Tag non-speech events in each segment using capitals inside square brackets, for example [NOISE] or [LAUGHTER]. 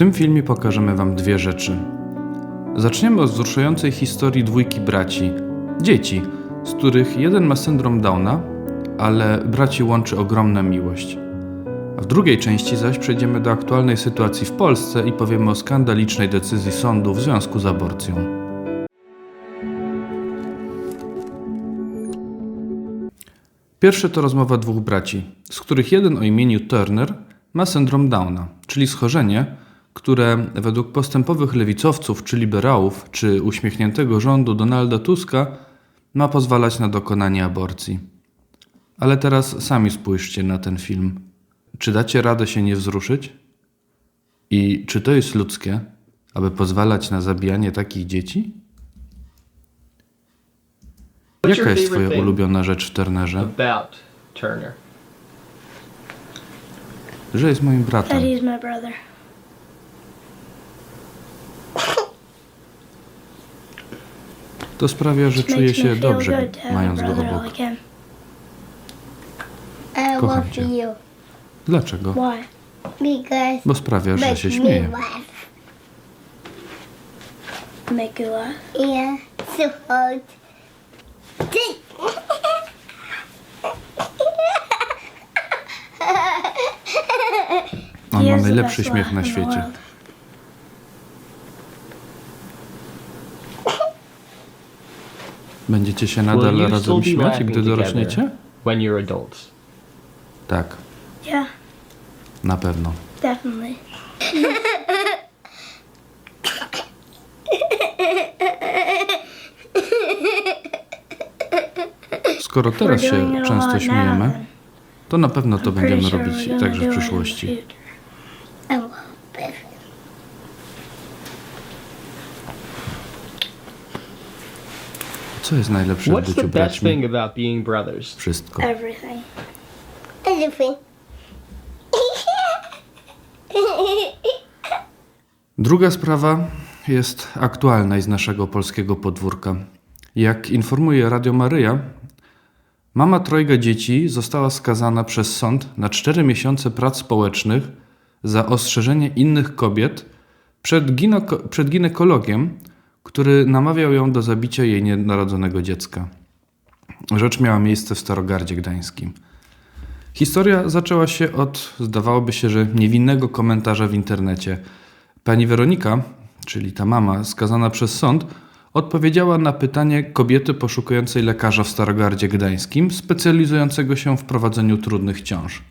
tym filmie pokażemy Wam dwie rzeczy. Zaczniemy od wzruszającej historii dwójki braci, dzieci, z których jeden ma syndrom Downa, ale braci łączy ogromna miłość. A w drugiej części zaś przejdziemy do aktualnej sytuacji w Polsce i powiemy o skandalicznej decyzji sądu w związku z aborcją. Pierwsze to rozmowa dwóch braci, z których jeden o imieniu Turner ma syndrom Downa, czyli schorzenie, które według postępowych lewicowców czy liberałów, czy uśmiechniętego rządu Donalda Tuska ma pozwalać na dokonanie aborcji. Ale teraz sami spójrzcie na ten film. Czy dacie radę się nie wzruszyć? I czy to jest ludzkie, aby pozwalać na zabijanie takich dzieci? Jaka jest Twoja ulubiona rzecz w Turnerze? Turner? Że jest moim bratem. To sprawia, że czuję się dobrze, a mając go obok. Kocham cię. Dlaczego? Bo sprawia, że się hard. On ma najlepszy śmiech na świecie. Będziecie się Will nadal you razem still be śmiać, laughing gdy together dorośniecie? when you're adults? Tak, Yeah, na pewno. definitely. Skoro teraz We're doing się it a często now, śmiejemy, then to na pewno to pretty będziemy sure robić gonna także do w it in the przyszłości. future. I love it. Co jest najlepsze w What's the byciu best thing braćmi? about being brothers? Wszystko. Everything. Everything. [LAUGHS] Druga sprawa jest aktualna i z naszego polskiego podwórka. Jak informuje Radio Maryja, mama trojga dzieci została skazana przez sąd na 4 miesiące prac społecznych za ostrzeżenie innych kobiet przed, gineko- przed ginekologiem, który namawiał ją do zabicia jej nienarodzonego dziecka. Rzecz miała miejsce w Starogardzie Gdańskim. Historia zaczęła się od, zdawałoby się, że niewinnego komentarza w internecie. Pani Weronika, czyli ta mama, skazana przez sąd, odpowiedziała na pytanie kobiety poszukującej lekarza w Starogardzie Gdańskim, specjalizującego się w prowadzeniu trudnych ciąż.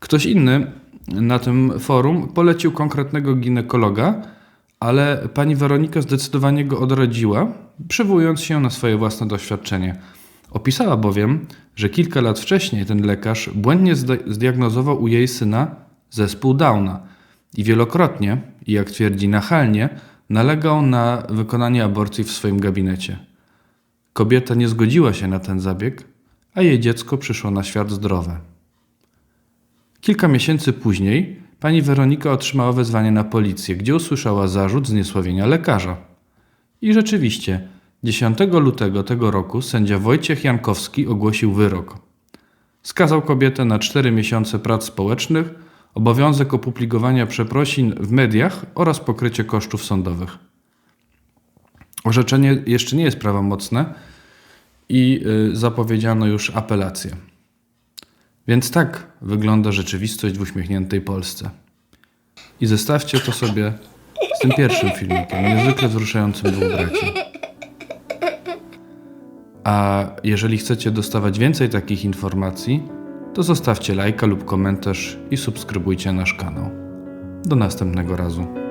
Ktoś inny na tym forum polecił konkretnego ginekologa, ale pani Weronika zdecydowanie go odradziła, przywołując się na swoje własne doświadczenie. Opisała bowiem, że kilka lat wcześniej ten lekarz błędnie zdiagnozował u jej syna zespół Downa i wielokrotnie, i jak twierdzi nachalnie, nalegał na wykonanie aborcji w swoim gabinecie. Kobieta nie zgodziła się na ten zabieg, a jej dziecko przyszło na świat zdrowe. Kilka miesięcy później pani Weronika otrzymała wezwanie na policję, gdzie usłyszała zarzut zniesławienia lekarza. I rzeczywiście, 10 lutego tego roku sędzia Wojciech Jankowski ogłosił wyrok. Skazał kobietę na 4 miesiące prac społecznych, obowiązek opublikowania przeprosin w mediach oraz pokrycie kosztów sądowych. Orzeczenie jeszcze nie jest prawomocne i y, zapowiedziano już apelację. Więc tak wygląda rzeczywistość w uśmiechniętej Polsce. I zestawcie to sobie z tym pierwszym filmikiem, niezwykle wzruszającym dwóch braci. A jeżeli chcecie dostawać więcej takich informacji, to zostawcie lajka lub komentarz i subskrybujcie nasz kanał. Do następnego razu.